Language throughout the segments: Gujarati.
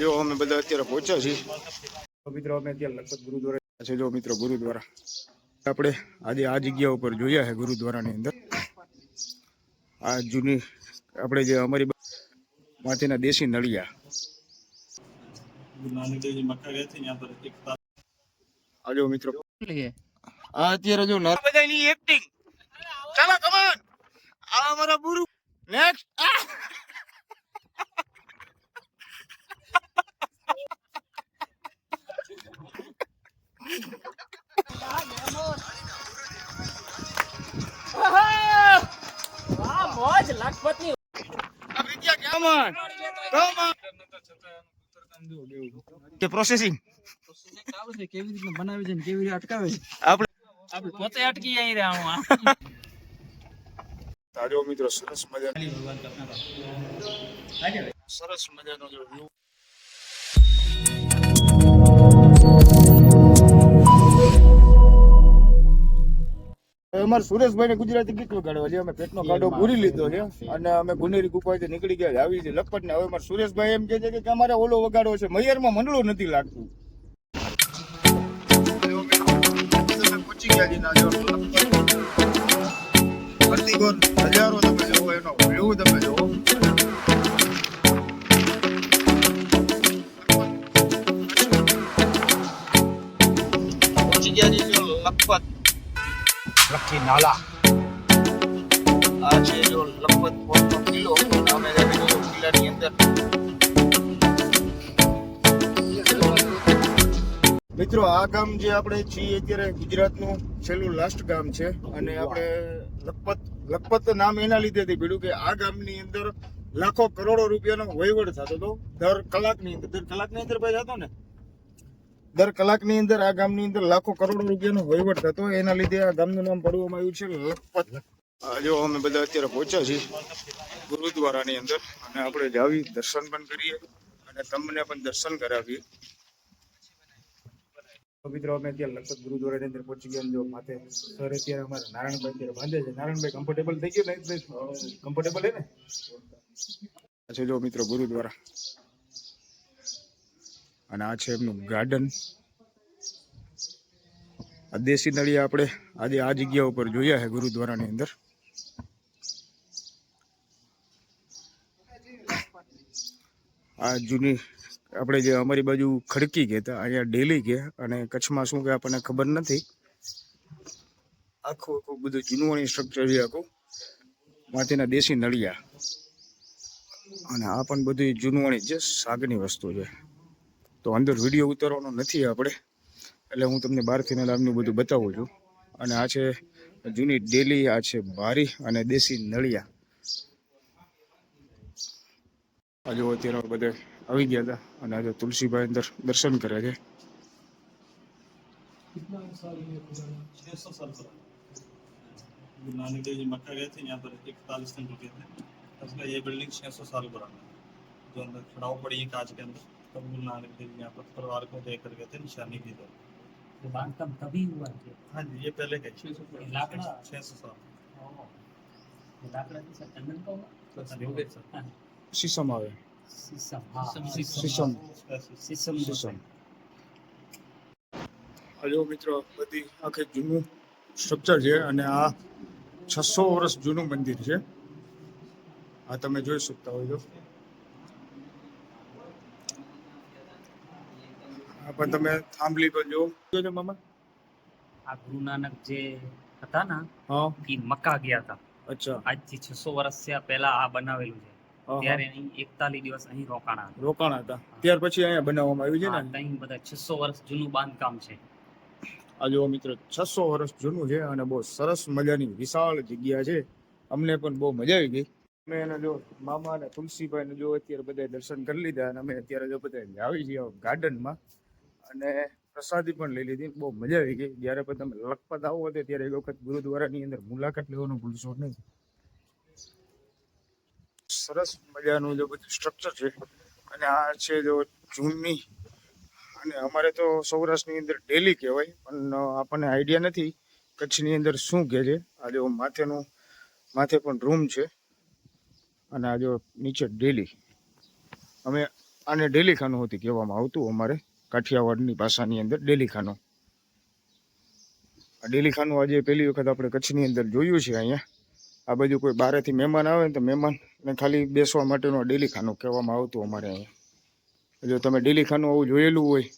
જો અમે બધા અત્યારે પહોંચ્યા છીએ. મિત્રો અમે અત્યારે લગભગ ગુરુદ્વારા છે જો મિત્રો ગુરુદ્વારા. આપણે આજે આ જગ્યા ઉપર જોયા છે ગુરુદ્વારાની અંદર. આ જૂની આપણે જે અમારી માથેના દેશી નળિયા. આજો મિત્રો. અત્યારે જો એક્ટિંગ કે પ્રોસેસિંગ કેવી રીતે બનાવે છે ને કેવી રીતે અટકાવે છે આપણે આપણે પોતે અટકી આવી રહ્યા હું તાજો મિત્રો સરસ મજા સરસ મજાનો જો. અમારે સુરેશભાઈ ને ગુજરાતી ગીત વગાડવા છે. અમે પેટનો કાઢો પૂરી લીધો છે. અને અમે ગુનેરી ગુફાથી નીકળી ગયા આવી છે લપટને. ને હવે અમારે સુરેશભાઈ એમ કે છે કે અમારે ઓલો વગાડવો છે. મયરમાં મંડળું નથી લાગતું. હજારો તમે જોવો એનો વ્યૂ તમે જોવો. લખી નાલા આ છે જો લખપત ફોર્ટનો કિલ્લો અમે જઈને જો કિલ્લાની અંદર. મિત્રો આ ગામ જે આપણે છીએ અત્યારે ગુજરાતનું છેલ્લું લાસ્ટ ગામ છે અને આપણે લખપત લખપત નામ એના લીધેથી ભીડું કે આ ગામની અંદર લાખો કરોડો રૂપિયાનો વહીવટ થતો હતો. દર કલાકની અંદર દર કલાકની અંદર ભાઈ થતો ને? દર કલાકની અંદર આ ગામની અંદર લાખો કરોડો રૂપિયાનો વહીવટ થતો એના લીધે આ ગામનું નામ પડવામાં આવ્યું છે લખપત. જો અમે બધા અત્યારે પહોંચ્યા છીએ ગુરુદ્વારાની અંદર, અને આપણે જાવી દર્શન પણ કરીએ અને તમને પણ દર્શન કરાવીએ. મિત્રો અમે અત્યારે લખપત ગુરુદ્વારાની અંદર પહોંચી ગયા જો માથે સર અત્યારે અમારે નારાયણભાઈ અત્યારે બાંધે છે. નારાયણભાઈ કમ્ફર્ટેબલ થઈ ગયું ને? કમ્ફર્ટેબલ હે ને? જો મિત્રો ગુરુદ્વારા. અને આ છે એમનું ગાર્ડન આ દેશી નળિયા આપણે આજે આ જગ્યા ઉપર જોયા છે ગુરુદ્વારાની અંદર. આ જૂની આપણે જે અમારી બાજુ ખડકી કહેતા અહીંયા ડેલી કે અને કચ્છમાં શું કે આપણને ખબર નથી. આખું આખું બધું જૂનવાણી સ્ટ્રક્ચર છે આખું. માથેના દેશી નળિયા. અને આ પણ બધું જૂનવાણી છે શાકની વસ્તુ છે. તો અંદર વિડીયો ઉતારવાનો નથી આપણે એટલે હું તમને બહારથી નામનું બધું બતાવું છું અને આ છે જૂની ડેલી આ છે બારી અને દેશી નળિયા આ જો અત્યારે બધા આવી ગયા હતા અને આજે તુલસીભાઈ અંદર દર્શન કરે છે छह सौ साल पुराना गुरु नानक देव जी मक्का गए थे यहाँ पर इकतालीस दिन रुके थे उसका ये बिल्डिंग छह सौ साल पुराना है जो अंदर खड़ाव पड़ी है कांच के अंदर कबूल ना लिख दिया पर परिवार को दे करके थे निशानी भी दो तो बांधकम तभी हुआ हाँ जी ये पहले का छः सौ लाकड़ा छः सौ साल लाकड़ा की सर चंदन का होगा शीशम आवे शीशम शीशम शीशम મિત્રો બધી આખે જૂનું સ્ટ્રક્ચર છે અને આ છસો વર્ષ જૂનું મંદિર છે આ તમે જોઈ શકતા હોય છો પણ તમે થાંભલી પર જો જોજો મામા? આ ગુરુ નાનક જે હતા ને હા. એ મક્કા ગયા હતા. અચ્છા. આજથી છસો વર્ષ થયા પહેલા આ બનાવેલું છે. ત્યારે અહીં એકતાલીસ દિવસ અહીં રોકાણા રોકાણા હતા. ત્યાર પછી અહીંયા બનાવવામાં આવ્યું છે ને? અહીં બધા છસો વર્ષ જૂનું બાંધકામ છે. આ જો મિત્રો છસો વર્ષ જૂનું છે અને બહુ સરસ મજાની વિશાળ જગ્યા છે. અમને પણ બહુ મજા આવી ગઈ. અમે એને જો મામા અને તુલસીભાઈ ને જો અત્યારે બધા દર્શન કરી લીધા અને અમે અત્યારે જો બધા આવી છીએ ગાર્ડનમાં. અને પ્રસાદી પણ લઈ લીધી. બહુ મજા આવી ગઈ. જ્યારે પણ તમે લખપત આવો હતો ત્યારે એક વખત ગુરુદ્વારાની અંદર મુલાકાત લેવાનું ભૂલશો નહીં સરસ મજાનું જે બધું સ્ટ્રક્ચર છે અને આ છે જો જૂનની અને અમારે તો સૌરાષ્ટ્રની અંદર ડેલી કહેવાય, પણ આપણને આઈડિયા નથી કચ્છની અંદર શું કહે છે. આ જો માથેનું, માથે પણ રૂમ છે અને આ જો નીચે ડેલી અમે આને ડેલી ખાનું હતી કહેવામાં આવતું અમારે. કાઠિયાવાડની ભાષાની અંદર ડેલી ખાનું આ ડેલી ખાનું આજે પહેલી વખત આપણે કચ્છની અંદર જોયું છે અહીંયા. આ બાજુ કોઈ બારેથી મહેમાન આવે ને તો મહેમાનને ખાલી બેસવા માટેનું આ ડેલી ખાનું કહેવામાં આવતું અમારે અહીંયા. જો તમે ડેલી ખાનું આવું જોયેલું હોય,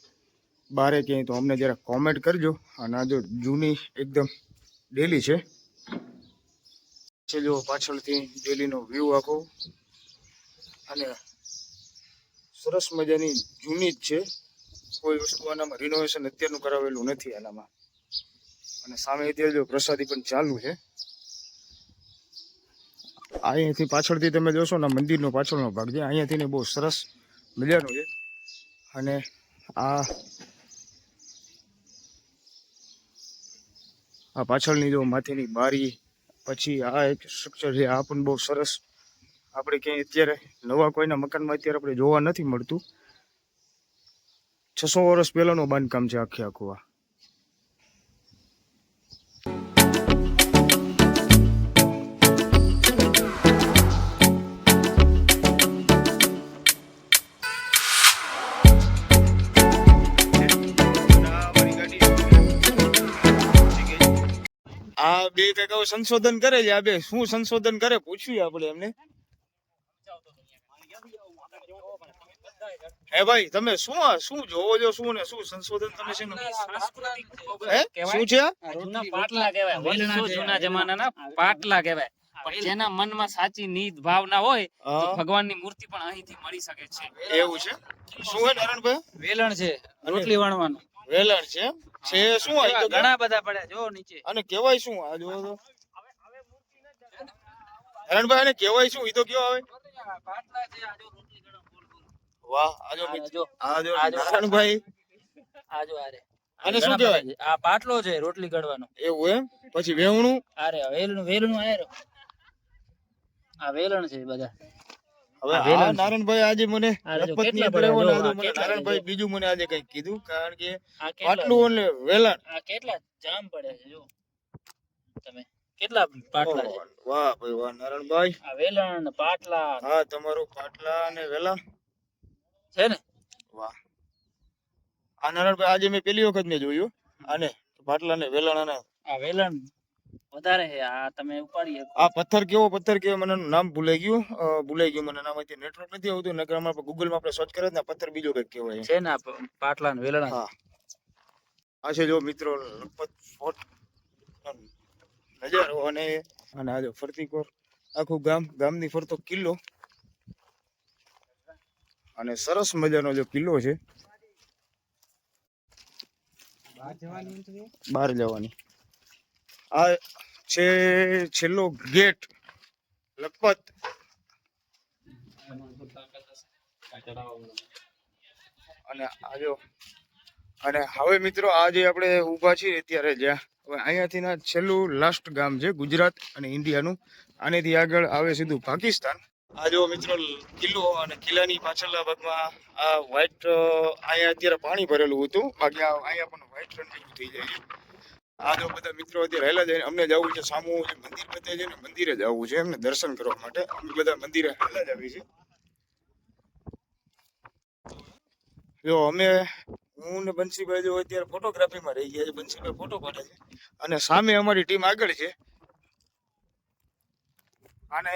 બારે ક્યાંય તો અમને જરા કોમેન્ટ કરજો. અને આ જો જૂની એકદમ ડેલી છે. છે જો પાછળથી ડેલીનો વ્યૂ આખો. અને સરસ મજાની જૂની જ છે. કોઈ વસ્તુ આનામાં રિનોવેશન અત્યારનું કરાવેલું નથી આનામાં. અને સામે અત્યારે પ્રસાદી પણ ચાલુ છે. અહીંયાથી પાછળથી તમે જોશો ને મંદિરનો પાછળનો ભાગ છે. અહીંયાથી બહુ સરસ મજાનો છે. અને આ આ પાછળની જો માથેની બારી, પછી આ એક સ્ટ્રક્ચર છે. આ પણ બહુ સરસ. આપણે ક્યાંય અત્યારે નવા કોઈના મકાનમાં અત્યારે આપણે જોવા નથી મળતું. છસો વર્ષ પહેલાનું બાંધકામ છે આખી આખું આ. આ બે હવે સંશોધન કરે છે આ બે. શું સંશોધન કરે? પૂછ્યું આપણે એમને. હે ભાઈ તમે શું શું જોવો છો શું ને શું સંશોધન તમે છે હે? શું છે જૂના પાટલા કહેવાય. વર્ષો જૂના જમાનાના પાટલા કહેવાય. પણ જેના મનમાં સાચી નીત ભાવના હોય તો ભગવાનની મૂર્તિ પણ અહીંથી મળી શકે છે. એવું છે? શું હે નારાયણભાઈ વેલણ છે રોટલી વણવાનું. વેલણ છે છે શું હોય? તો ઘણા બધા પડ્યા જો નીચે. અને કહેવાય શું? આ જો તો. નારાયણભાઈ અને કહેવાય શું? ઈ તો કયો આવે? પાટલા છે આ જો રોટલી ગરમ ગોળ ગોળ. વાહ આરે. શું કહેવાય? આ પાટલો છે રોટલી ગળવાનો. એવું એમ? પછી વેવણું વેલણ વેલણ આયરો. આ વેલણ છે બધા. હવે આ આજે મને લખપતની મને. બીજું મને આજે કંઈક કીધું કારણ કે પાટલું અને વેલણ. આ કેટલા જામ પડે છે જો. તમે કેટલા પાટલા વાહ ભાઈ વાહ નારણભાઈ આ વેલણ પાટલા. હા તમારું પાટલા અને વેલણ. છે ને? વાહ. આ નારાયણભાઈ આજે મેં પેલી વખત મેં જોયું. આને ભાટલા ને વેલણ અને આ વેલણ વધારે છે આ તમે ઉપાડી શકો આ પથ્થર કેવો પથ્થર કેવો મને નામ ભૂલાઈ ગયું. ભૂલાઈ ગયું મને નામ અત્યારે નેટવર્ક નથી આવતું નકર આમાં ગૂગલમાં આપણે સર્ચ કરે ને પથ્થર બીજો કંઈક કહેવાય છે. ને પાટલા ને વેલણ? હા. આ છે જો મિત્રો લખપત ફોટ નજારો અને અને આ જો ફરતી કોર. આખું ગામ ગામની ફરતો કિલ્લો. અને સરસ મજાનો જે કિલ્લો છે. બહાર જવાની. આ છે છેલ્લો ગેટ લખપત. અને આજો અને હવે મિત્રો આ જે આપણે ઊભા છીએ અત્યારે જ્યાં, હવે અહીંયાથી છેલ્લું લાસ્ટ ગામ છે ગુજરાત અને ઇન્ડિયાનું. આનેથી આગળ આવે સીધું પાકિસ્તાન. આ જો મિત્રો, કિલ્લો અને કિલ્લાની પાછળના ભાગમાં આ વ્હાઈટ અહીંયા અત્યારે પાણી ભરેલું હતું. બાકી અહીંયા પણ વ્હાઈટ રન જેવું થઈ જાય આ જો બધા મિત્રો અત્યારે રહેલા જાય અમને જવું છે, સામુ જે મંદિર બતાવે છે ને, મંદિરે જવું છે એમને દર્શન કરવા માટે. અમે બધા મંદિરે રહેલા જ આવી છે જો અમે, હું ને બંસીભાઈ જો અત્યારે ફોટોગ્રાફીમાં રહી ગયા છે બંસીભાઈ ફોટો પાડે છે. અને સામે અમારી ટીમ આગળ છે. અને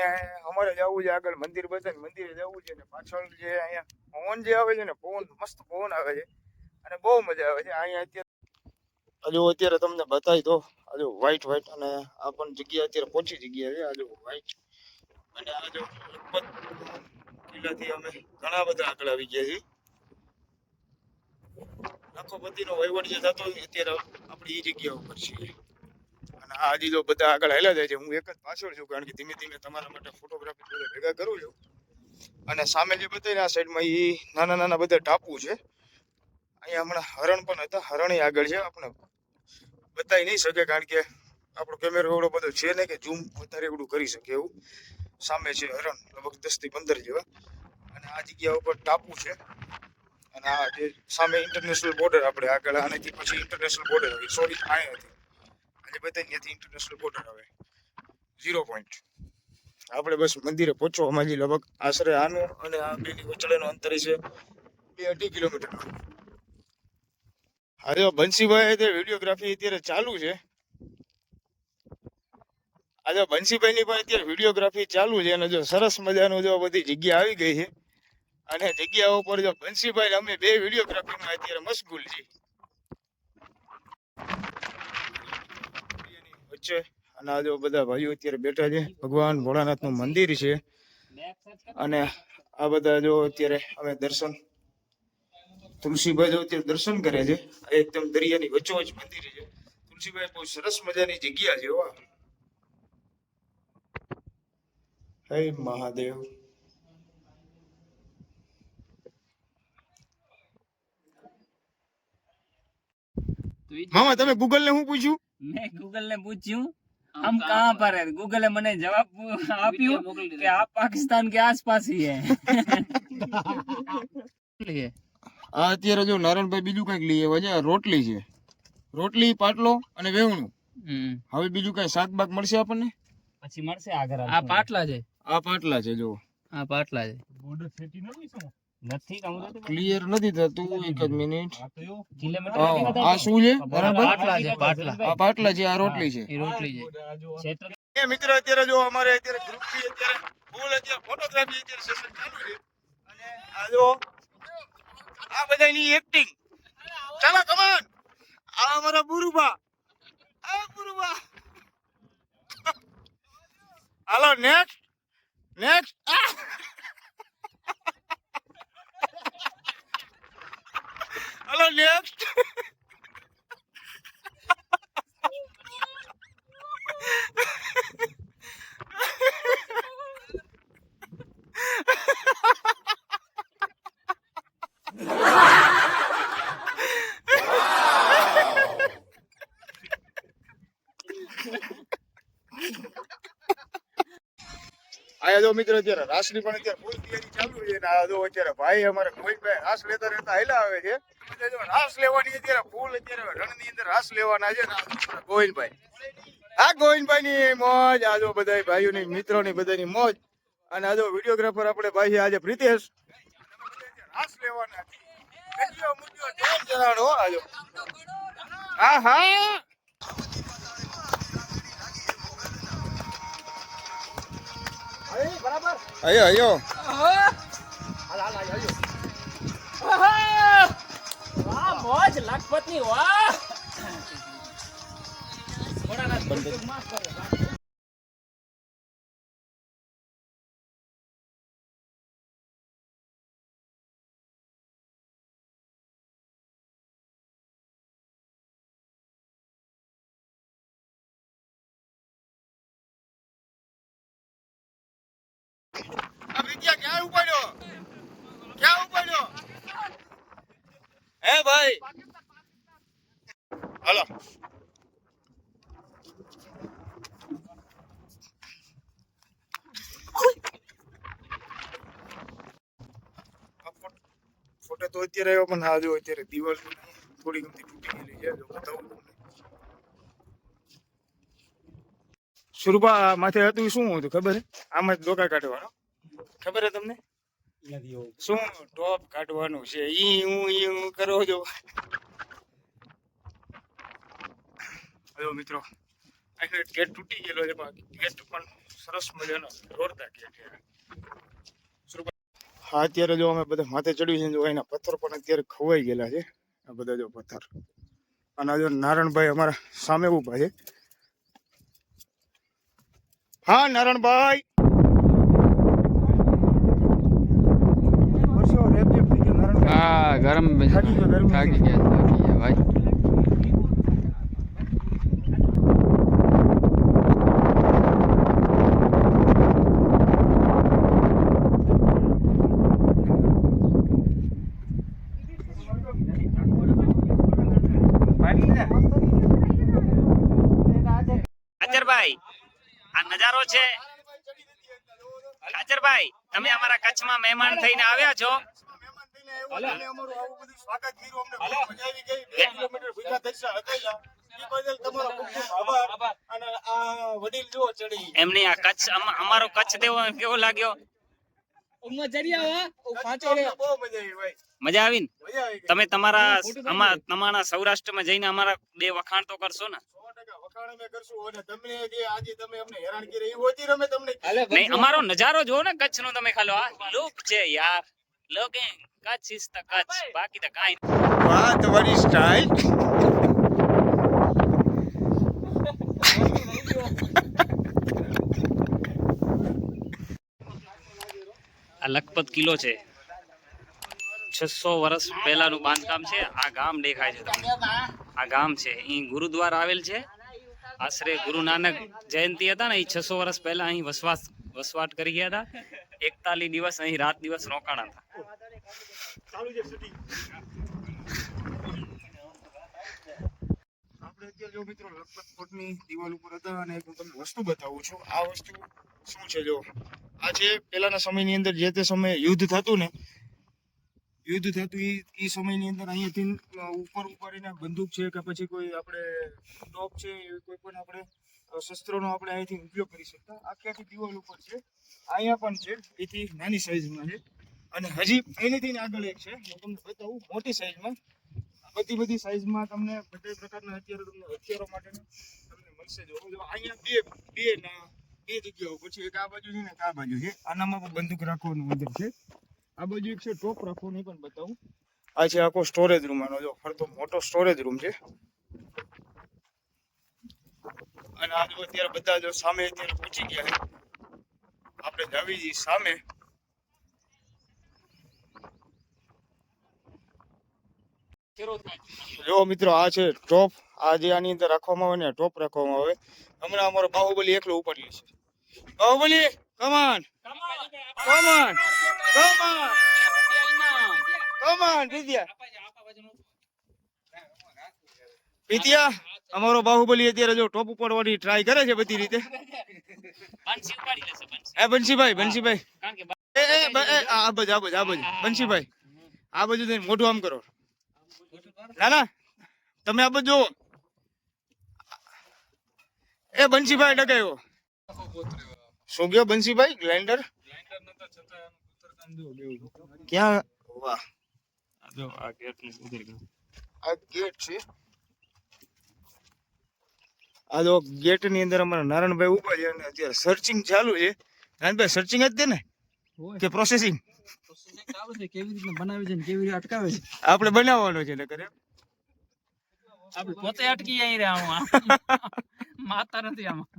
અમારે જવું છે આગળ મંદિર બતાવે મંદિરે જવું છે ને પાછળ જે અહીંયા પવન જે આવે છે ને પવન મસ્ત પવન આવે છે. અને બહુ મજા આવે છે. અહીંયા અત્યારે હજુ અત્યારે તમને બતાવી દો હજુ વ્હાઈટ વ્હાઈટ અને આ પણ જગ્યા અત્યારે પહોંચી જગ્યા છે. હજુ વ્હાઈટ અને આ જો કિલ્લાથી અમે ઘણા બધા આગળ આવી ગયા છીએ. લખોપતિનો વહીવટ જે થતો અત્યારે આપણે એ જગ્યા ઉપર છીએ આ હજી જો બધા આગળ હેલા જાય છે, હું એક જ પાછળ છું, કારણ કે ધીમે ધીમે તમારા માટે ફોટોગ્રાફી બધા ભેગા કરું છું. અને સામે જે બતાવીને આ સાઈડમાં એ નાના નાના બધા ટાપુ છે. અહીંયા હમણાં હરણ પણ હતા, હરણ આગળ છે, આપણે બતાવી નહીં શકે, કારણ કે આપણો કેમેરો એવડો બધો છે ને કે ઝૂમ વધારે એવડું કરી શકે એવું. સામે છે હરણ, લગભગ દસથી પંદર જેવા. અને આ જગ્યા ઉપર ટાપુ છે. અને આ જે સામે ઇન્ટરનેશનલ બોર્ડર આપણે આગળ, આનાથી પછી ઇન્ટરનેશનલ બોર્ડર સોરી સોરી અહીંયાથી આજે બધા ત્યાંથી ઇન્ટરનેશનલ બોર્ડર આવે. ઝીરો પોઈન્ટ આપણે બસ મંદિરે પહોંચવામાં હજી લગભગ આશરે આનું અને આ બેની વચલેનું અંતર છે બે અઢી કિલોમીટર. અરે બંસીભાઈ તે વિડીયોગ્રાફી અત્યારે ચાલુ છે. આજે બંસીભાઈ ની પણ અત્યારે વિડીયોગ્રાફી ચાલુ છે અને જો સરસ મજાનું જો બધી જગ્યા આવી ગઈ છે. અને જગ્યા ઉપર જો બંસીભાઈ અમે બે વિડીયોગ્રાફીમાં અત્યારે મશગુલ છીએ. વચ્ચે અને આ જો બધા ભાઈઓ અત્યારે બેઠા છે. ભગવાન ભોળાનાથનું મંદિર છે. અને આ બધા જો અત્યારે અમે દર્શન તુલસીભાઈ જો અત્યારે દર્શન કરે છે. એકદમ દરિયાની વચ્ચોવચ મંદિર છે. તુલસીભાઈ બહુ સરસ મજાની જગ્યા છે હો. હે મહાદેવ. મામા તમે ગૂગલ ને શું પૂછ્યું? મેં ગૂગલ ને પૂછ્યું हम कहाँ पर है गूगल मैंने जवाब आप ही कि आप पाकिस्तान के आसपास ही આ અત્યારે જો નારાયણભાઈ બીજું કંઈક લઈએ વજે રોટલી છે. રોટલી પાટલો અને વેવણું. હવે બીજું કઈ શાક બાક મળશે આપણને? પછી મળશે આગળ આ પાટલા છે. આ પાટલા છે જો આ પાટલા છે. બોર્ડર ફેટી નથી શું? ક્લિયર નથી થતું એક જ મિનિટ આ શું છે? નારાયણભાઈ પાટલા છે પાટલા. આ પાટલા છે આ રોટલી છે. રોટલી છે. મિત્ર અત્યારે જો અમારે અત્યારે ગ્રુપ બી અત્યારે ફૂલ અત્યારે ફોટોગ્રાફી અત્યારે સેશન ચાલુ છે. અને આ જો આ બધાની એક્ટિંગ ચાલો કમાન આ અમારા બુરુબા આ બુરુબા હાલો નેક્સ્ટ નેક્સ્ટ હાલો નેક્સ્ટ આયા મિત્ર અત્યારે રાસની પણ અત્યારે ફૂલ તૈયારી ચાલુ છે ને આ અત્યારે ભાઈ અમારે ગોવિંદભાઈ રાસ લેતા રહેતા હેલા આવે છે. એટલે જો રાસ લેવાની અત્યારે ફૂલ અત્યારે રણની અંદર રાસ લેવાના છે. ને ગોવિંદભાઈ. આ ગોવિંદભાઈ ની મોજ આ જો બધા ભાઈઓની મિત્રોની બધાની મોજ. અને આજો વિડીયોગ્રાફર આપણે ભાઈ આજે પ્રિતેશ. રાસ લેવાના હો આજો હા હા અયો અયો વાહ લખપતની વાહ ક્યાં ઉપાડ્યો? ક્યાં ઉપાડ્યો? હે ભાઈ હાલો આ ફોટ- ફોટો તો અત્યારે આવ્યો પણ આ જો અત્યારે દિવાલ થોડી ગમતી તૂટી ગયેલી છે જો બતાવું તમને. સુરભા માથે હતું શું હતું ખબર હે? આમાં જ ડોકા કાઢવાનો. ખબર હે તમને? શું ટોપ કાઢવાનું છે? ઈ હું ઈ હું કરો છો? હલો મિત્રો આનો ગેટ તૂટી ગયેલો છે પણ ગેટ પણ સરસ મજાનો જોરદાર ગેટ છે. હા અત્યારે જો અમે બધા માથે ચડ્યું છે જો એના પથ્થર પણ અત્યારે ખવાઈ ગયેલા છે આ બધા જો પથ્થર. અને જો નારણભાઈ અમારા સામે ઊભા છે. હા નારણભાઈ! હા ગરમી થાકી ગયા થાકી ગયા ભાઈ ખાચરભાઈ આ નજારો છે. ખાચરભાઈ તમે અમારા કચ્છમાં મહેમાન થઈને આવ્યા છો. અમારું આવું બધું સ્વાગત કર્યું અમને બહુ મજા આવી ગઈ. બે કિલોમીટર ભૂખ્યા તરસ્યા હકાયા એ બદલ તમારો ખૂબ ખૂબ આભાર. અને આ વડીલ જુઓ ચડી. એમની આ કચ્છ અમારો કચ્છ દેવો કેવો લાગ્યો? મજા આવી ભાઈ મજા આવી ને મજા આવી ગઈ. તમે તમારા તમારા સૌરાષ્ટ્રમાં જઈને અમારા બે વખાણ તો કરશો ને? વખાણ કરશું. અને તમને જે આજે તમે અમને હેરાન કરી એ ઓછી રમે તમને નહીં અમારો નજારો જો ને કચ્છ નો તમે ખાલો. આ લુક છે યાર. Look Kutch is the Kutch. બાકી તો કાઈ વાહ તમારી સ્ટાઇલ આ લખપત કિલ્લો છે. છસો વર્ષ પહેલાનું બાંધકામ છે. આ ગામ દેખાય છે તમને. આ ગામ છે. અહીં ગુરુદ્વાર આવેલ છે. આશરે ગુરુ નાનક જયંતિ હતા ને એ છસો વર્ષ પહેલા અહીં વસવાટ વસવાટ કરી ગયા હતા. એકતાલીસ દિવસ અહીં રાત દિવસ રોકાણા હતા. અને તમને વસ્તુ બતાવું છું. આ વસ્તુ શું છે જો? આ પહેલાના સમયની અંદર જે તે સમયે યુદ્ધ થતું ને યુદ્ધ થતું એ સમયની અંદર અહીંયાથી ઉપર ઉપર એને બંદૂક છે કે પછી કોઈ આપણે ટોપ છે, એવી કોઈ પણ આપણે શસ્ત્રોનો આપણે અહીંથી ઉપયોગ કરી શકતા. આખી આખી દિવાલ ઉપર છે. અહીંયા પણ છે. એથી નાની સાઈઝમાં છે. અને હજી એનીથી આગળ એક છે. હું તમને બતાવું, મોટી સાઈઝમાં બધી બધી સાઈઝમાં તમને બધા પ્રકારના હથિયારો તમને હથિયારો માટેના તમને મળશે જો અહીંયા બે બે ના, બે જગ્યાઓ. પછી એક આ બાજુ છે ને એક આ બાજુ છે. આનામાં પણ બંદૂક રાખવાનું અંદર છે. આ બાજુ એક છે ટોપ રાખવાનું એ પણ બતાવું. આ છે આખો સ્ટોરેજ રૂમ આનો જો ફરતો મોટો સ્ટોરેજ રૂમ છે. અને આ જો અત્યારે બધા જો સામે અત્યારે પહોંચી ગયા છે. આપણે જાવી જઈએ સામે. જો મિત્રો આ છે ટોપ આ જે આની અંદર રાખવામાં આવે ને ટોપ રાખવામાં આવે. હમણાં અમારો બાહુબલી એકલો ઉપાડી છે. બાહુબલી કમાન કમાન કમાન કમાન પીતિયા પીતિયા, અમારો બાહુબલી અત્યારે જો ટોપ ઉપાડવાની ટ્રાય કરે છે બધી રીતે. એ બંશીભાઈ બંશીભાઈ. એ એ આ બાજુ આ બાજુ આ બાજુ. બંસીભાઈ આ બાજુ થઈને મોઢું આમ કરો. ના ના, તમે આ બાજુ જુઓ. એ બંશીભાઈ ડગાયો. શું ગયો બંસીભાઈ ગ્રાઇન્ડર ક્યાં વાહ જો આ ગેટનું ઉધર ગયું આ ગેટ છે આ જો ગેટની અંદર અમારા નારાયણભાઈ ઊભા છે અને અત્યારે સર્ચિંગ ચાલુ છે નારાયણભાઈ સર્ચિંગ જ તે ને કે પ્રોસેસિંગ કેવી રીતે બનાવે છે ને કેવી રીતે અટકાવે છે આપણે બનાવવાનો છે નકર એમ. આપણે પોતે અટકી જાય રે આમાં માતા નથી આમાં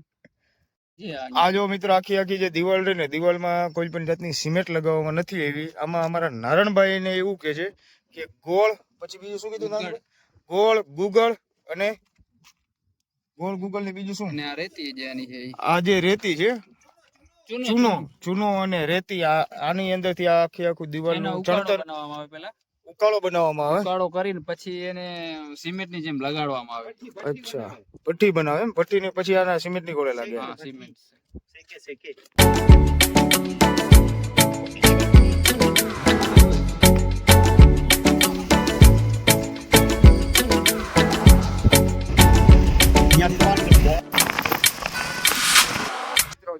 આ જો. મિત્રો આખી આખી જે દિવાલ રહી ને દિવાલમાં કોઈ પણ જાતની સિમેન્ટ લગાવવામાં નથી એવી આમાં અમારા નારણભાઈ ને એવું કે છે કે ગોળ પછી બીજું શું કીધું? ગોળ ગુગળ અને ગોળ ગુગળ ને બીજું શું? આ રેતી જે આની છે આ જે રેતી છે ચૂનો ચૂનો અને રેતી આની અંદરથી આખી આખું દિવાલ એનો નું ચણતર બનાવવામાં આવે પેલા ઉકાળો બનાવવામાં આવે? ઉકાળો કરીને પછી એને સિમેન્ટની જેમ લગાડવામાં આવે. અચ્છા. પટ્ટી બનાવે એમ? ભઠ્ઠી ને પછી આના સિમેન્ટની ગોળે લાગે. હા સિમેન્ટ.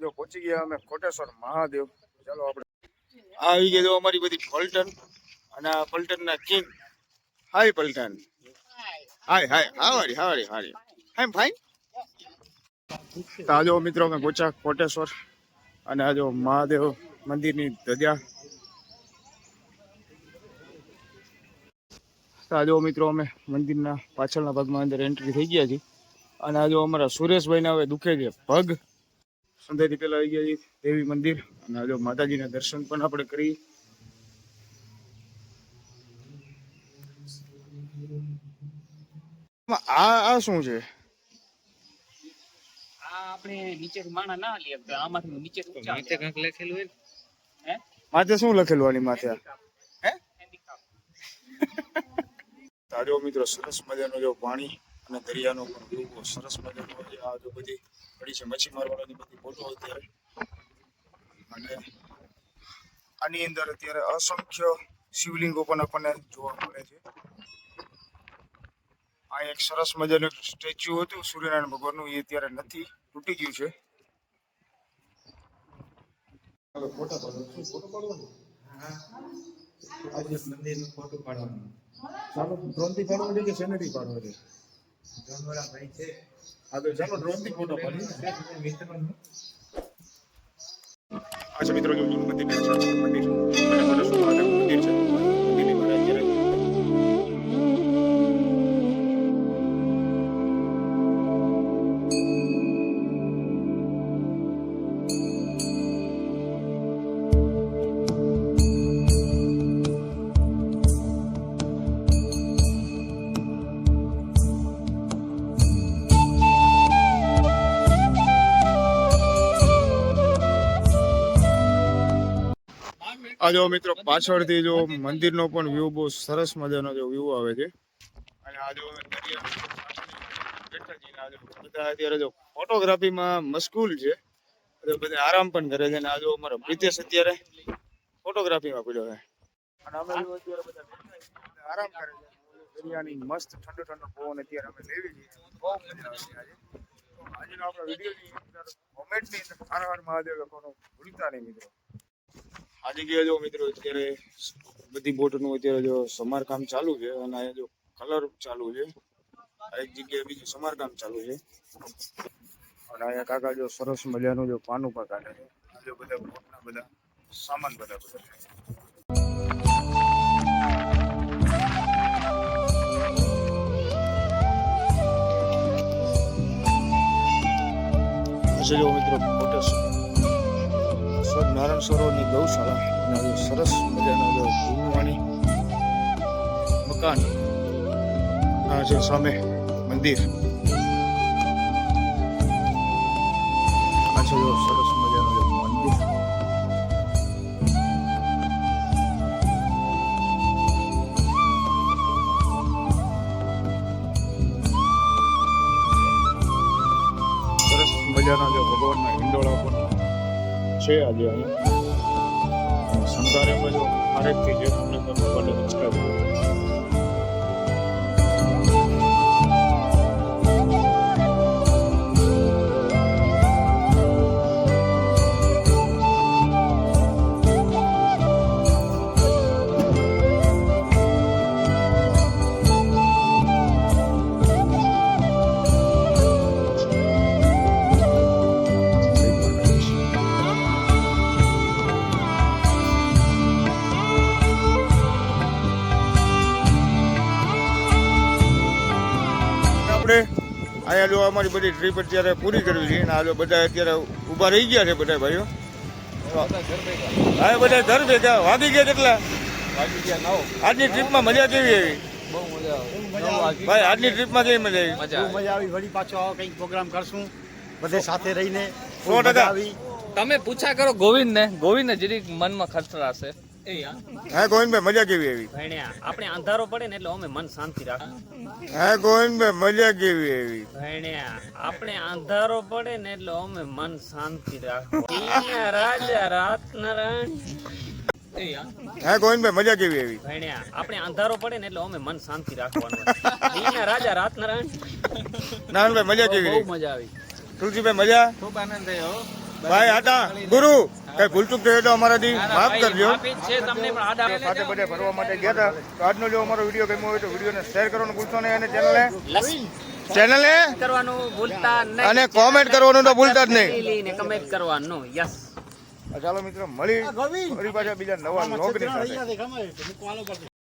જો પહોંચી ગયા અમે કોટેશ્વર મહાદેવ. ચાલો આપણે આવી ગયો અમારી બધી પલટન અને પલટન ના કિંગ. હાય પલટન. હાય હાય. હાવારી હાવારી હારી હાય ફાઈન તો આ મિત્રો અમે ગોચા કોટેશ્વર અને આ મહાદેવ મંદિરની ધજા. તાજો મિત્રો અમે મંદિરના પાછળના ભાગમાં અંદર એન્ટ્રી થઈ ગયા છીએ. અને આજે અમારા અમારા સુરેશભાઈને હવે દુખે છે પગ. સંધ્યાથી પેલા આવી ગયા છીએ દેવી મંદિર. અને આજે માતાજીના દર્શન પણ આપણે કરી. આ આ શું છે? આ આપણે નીચે માણા ના લઈએ આમાંથી નીચે નીચે કાંઈક લખેલું હોય હે? માથે શું લખેલું આની માથે? હે? તાજો મિત્રો સરસ મજાનો જો પાણી અને દરિયાનો પણ view સરસ મજાનો છે આ જો બધી પડી છે મચ્છી મારવાની બધી બોટો અત્યારે. અને આની અંદર અત્યારે અસંખ્ય શિવલિંગો પણ આપણને જોવા મળે છે. આ એક સરસ મજાનું સ્ટેચ્યુ હતું. સૂર્યનારાયણ ભગવાનનું એ અત્યારે નથી તૂટી ગયું છે. ચાલો ડ્રોનથી પાડવો છે કે શેનાથી પાડવો છે. હા તો ચાલો ડ્રોનથી ફોટો પાડીએ. આ છે મિત્રો જો મંદિર મંદિર. જો મિત્રો, પાછળથી જો મંદિરનો પણ વ્યૂ બહુ સરસ મજાનો જો વ્યૂ આવે છે. અને આ જો બધા અત્યારે જો ફોટોગ્રાફીમાં મશગુલ છે. બધા આરામ પણ કરે છે અને આ જો અમારો પ્રિતેશ અત્યારે ફોટોગ્રાફીમાં પડ્યો છે. અને અમે અત્યારે બધા આરામ કરે છે. દરિયાની મસ્ત ઠંડો ઠંડો પવન અત્યારે અમે લેવી છીએ. બહુ મજા આવે છે આજે. આજનો આપણો વિડીયોની અંદર અંદર હાર હાર મહાદેવ લોકોનો ભૂલતા નહીં મિત્રો. આ જગ્યાએ જો મિત્રો, અત્યારે બધી બોટનું અત્યારે જો સમારકામ ચાલુ છે અને અહીંયા જો કલર ચાલુ છે. આ એક જગ્યાએ બીજું સમારકામ ચાલુ છે. અને અહીંયા કાકા જો સરસ મજાનું જો પાનું પણ કાઢે છે. આ જો બધા બોટના બધા સામાન બધા બધા. છે. પછી જો મિત્રો મોટો સ્વ નારાયણ સરોવરની ગૌશાળા અને હવે સરસ મજાનો જો જૂનવાણી મકાન આ સામે મંદિર. આ જો સરસ મજાનો જો મંદિર. સરસ મજાના જો ભગવાનના હિંડોળા પણ છે આજે. અહીં સંગારેમાં બધું આરેખથી જે તમને તમે ભગવાનને અહીંયા અમારી બધી ટ્રીપ અત્યારે પૂરી કરવી છે. અને આ બધા અત્યારે ઊભા રહી ગયા છે બધા ભાઈઓ. હા બધા ઘર ભેગા વાગી ગયા કેટલા? આજની ટ્રીપમાં મજા કેવી આવી? ભાઈ આજની ટ્રીપમાં કેવી મજા આવી? મજા આવી. વળી પાછો આવો કંઈક પ્રોગ્રામ કરશું. બધે સાથે રહીને. સો ટકા. આવી. તમે પૂછા કરો ગોવિંદ ને ગોવિંદ ને જરીક મનમાં ખતરાશે હા ગોવિંદભાઈ મજા કેવી એવી ભણ્યા. આપણે અંધારો પડે ને એટલે અમે મન શાંતિ રાખે હે ગોવિંદભાઈ મજા કેવી એવી ભણ્યા. આપણે અંધારો પડે ને એટલે અમે મન શાંતિ રાખો રાજા રાત નારાયણ હા ગોવિંદભાઈ મજા કેવી એવી ભણ્યા. આપણે અંધારો પડે ને એટલે અમે મન શાંતિ રાખવાનું રાજા રાત નારાયણ નાનભાઈ મજા કેવી બહુ મજા આવી. તુલસીભાઈ મજા? ખૂબ આનંદ થયો. ભાઈ હતા ગુરુ કઈ ભૂલચૂક થઈ તો અમારાથી માફ કરજો. સાથે બધા ભરવા માટે ગયા હતા. તો આજનો જો અમારો વીડિયો ગમ્યો હોય તો વિડીયોને શેર કરવાનું ભૂલશો નહીં અને ચેનલને ચેનલને કરવાનું ભૂલતા નહીં. અને કોમેન્ટ કરવાનું તો ભૂલતા જ નહીં. કમેન્ટ કરવાનું યસ ચાલો મિત્રો મળી ફરી પાછા બીજા નવા નોકરી સાથે.